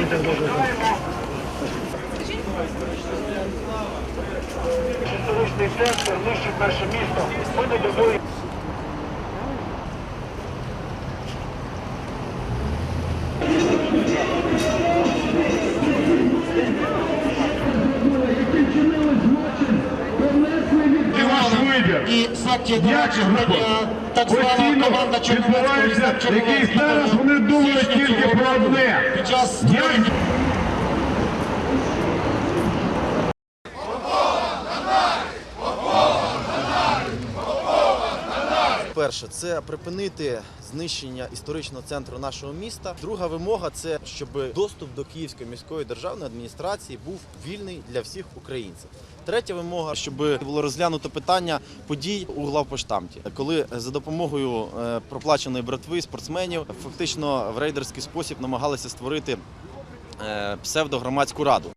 Історичний центр, нижче перше місто. Ми не будуємо. Вибір. Як група? так звана Постійно відбувається якийсь зараз вони думають тільки про одне. Як Перше, це припинити знищення історичного центру нашого міста. Друга вимога це щоб доступ до Київської міської державної адміністрації був вільний для всіх українців. Третя вимога, щоб було розглянуто питання подій у главпоштамті, коли за допомогою е, проплаченої братви спортсменів фактично в рейдерський спосіб намагалися створити е, псевдогромадську раду.